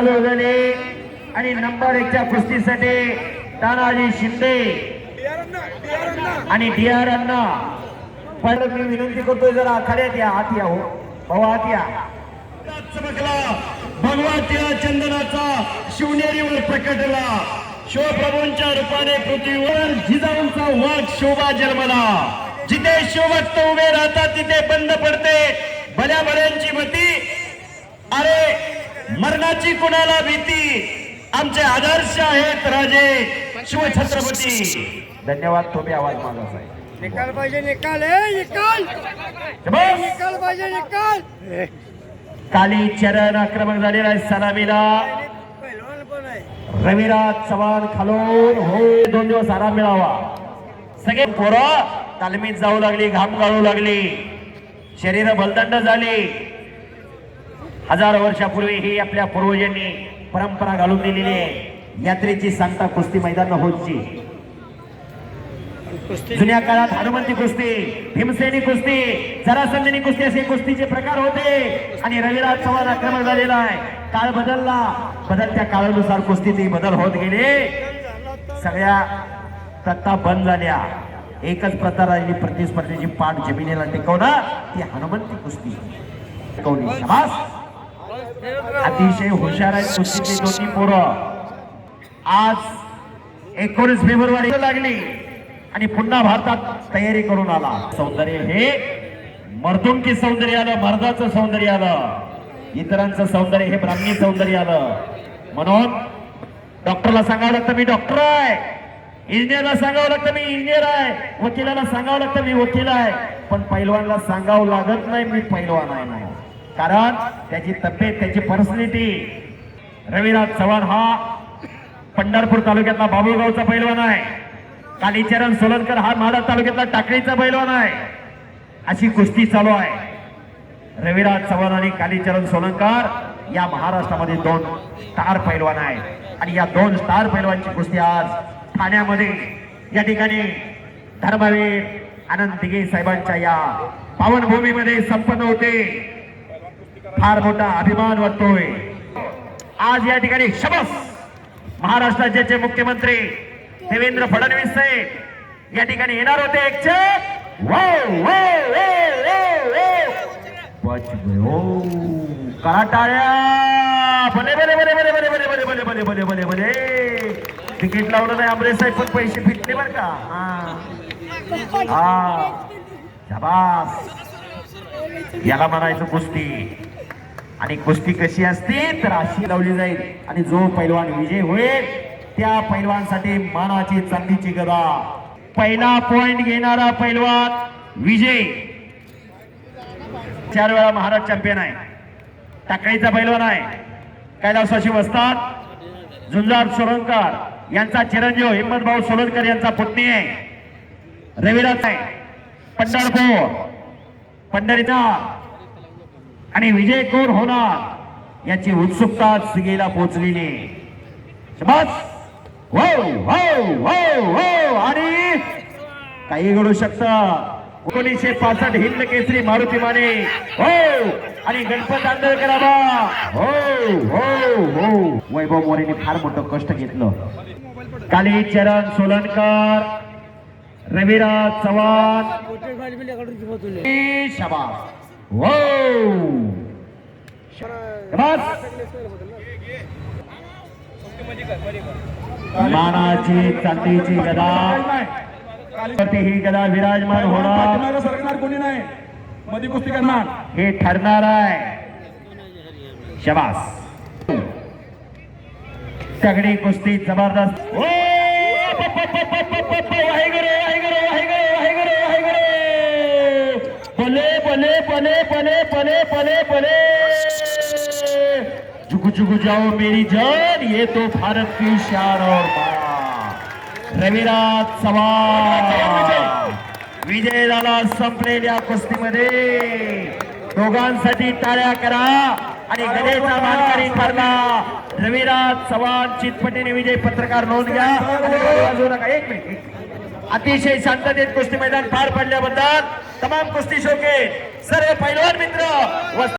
चालू झाले आणि नंबर एकच्या कुस्तीसाठी तानाजी शिंदे आणि डी आर अण्णा. पण मी विनंती करतोय जरा आखाड्यात या आत या हो. भाऊ आत या. चमकला भगवा चंदनाचा शिवनेरीवर प्रकटला. शिवप्रभूंच्या रूपाने पृथ्वीवर जिजाऊंचा वाघ शोभा जन्मला. जिथे शिवभक्त उभे राहतात तिथे बंद पडते. भल्या भल्यांची मती अरे मरणाची कुणाला भीती? आमचे आदर्श आहेत राजे शिवछत्रपती. धन्यवाद तुम्ही आवाज माझा साहेब. निकाल पाहिजे निकाल निकाल. निकाल पाहिजे निकाल! काली चरण आक्रमक झालेला आहे सलामीला. रविराज चव्हाण खालून. हो दोन दिवस आराम मिळावा. सगळे पोरं तालमीत जाऊ लागली घाम गाळू लागली. शरीर बलदंड झाली. हजारो वर्षापूर्वी ही आपल्या पूर्वजांनी परंपरा घालून दिलेली आहे. यात्रेची सांगता कुस्ती मैदान होतची. कुस्ती जुन्या काळात हनुमंती कुस्ती भीमसेनी कुस्ती जरासंधनी कुस्ती असे कुस्तीचे प्रकार होते. आणि रविराज चव्हाण आक्रमण झालेला आहे. काळ बदलला. बदलत्या काळानुसार कुस्तीतही बदल होत गेले. सगळ्या प्रथा बंद झाल्या. एकच प्रथा राहिली प्रतिस्पर्धेची पाठ जमिनीला टिकवणं ती हनुमंती कुस्ती. टिकवली अतिशय हुशार आहेत कुस्तीतली दोन्ही पोरं. आज एकोणीस फेब्रुवारी लागली आणि पुन्हा भारतात तयारी करून आला. सौंदर्य हे मर्दुंकी सौंदर्य आलं मर्दाचं सौंदर्य आलं इतरांचं सौंदर्य हे ब्राह्मी सौंदर्य आलं. म्हणून डॉक्टरला सांगावं लागतं मी डॉक्टर आहे. इंजिनियरला सांगावं लागतं मी इंजिनियर आहे. वकिलाला सांगावं लागतं मी वकील आहे. पण पैलवानला सांगावं लागत नाही मी पैलवान आहे नाही. कारण त्याची तब्येत त्याची पर्सनॅलिटी रविराज चव्हाण हा पंढरपूर तालुक्यातला बाबुळगावचा पैलवान आहे. कालीचरण सोलनकर हा माडा तालुक्यातला टाकळीचा पैलवान आहे. अशी कुस्ती चालू आहे. रविराज चव्हाण आणि कालीचरण सोलनकर या महाराष्ट्रामध्ये दोन स्टार पैलवान आहेत. आणि या दोन स्टार पैलवानची कुस्ती आज ठाण्यामध्ये. या ठिकाणी धर्मवीर आनंद दिघे साहेबांच्या या पावनभूमीमध्ये संपन्न होते. फार मोठा अभिमान वाटतोय आज या ठिकाणी शबस महाराष्ट्राचे मुख्यमंत्री देवेंद्र फडणवीस साहेब या ठिकाणी येणार होते एक तिकीट लावलं नाही आमरे साहेब पण पैसे फिटले बर का हा याला म्हणायचं कुस्ती आणि कुस्ती कशी असते तर अशी लावली जाईल. आणि जो पैलवान विजय होईल त्या पैलवानसाठी मानाची चांदीची गदा. पहिला पॉइंट घेणारा पैलवान विजय. चार वेळा महाराज चॅम्पियन आहे. टाकळीचा पैलवान आहे. कैलासाशी वस्तात झुंजार सोलंकर यांचा चिरंजीव हिम्मत भाऊ सोलंकर यांचा पुतणी आहे. रविराज आहे. पंढरपूर पंढरीचा आणि विजय कोण होणार? याची उत्सुकता सिगेला पोहोचलेली बस हो हो हो हो आणि काही घडू शकत. एकोणीसशे पासष्ट हिंद केसरी मारुती माने. हो आणि गणपत आंदोलकराबा हो हो हो वैभव मोरेने फार मोठं कष्ट घेतलं. काली चरण सोलनकर रविराज चव्हाण. हॉटेल हो मानाची चांदीची गदा ही गदा विराजमान होणार सरकणार कोणी नाही मध्ये कुस्ती करणार हे ठरणार आहे शबास तगडी कुस्ती जबरदस्त पने पने पने पने पने पने। झुक झुक जाओ मेरी जान ये तो भारत की शान और रविराज सवाल विजय झाला संपलेल्या कुस्तीमध्ये। दोघांसाठी टाळ्या करा आणि गदेचा मानकरी ठरला. रविराज चव्हाण चितपटीने विजय पत्रकार नोंद घ्या. एक मिनिट. अतिशय शांततेत कुस्ती मैदान पार पडल्याबद्दल તમામ કુસ્તી શોખીન સરે પહેલવાન મિત્રો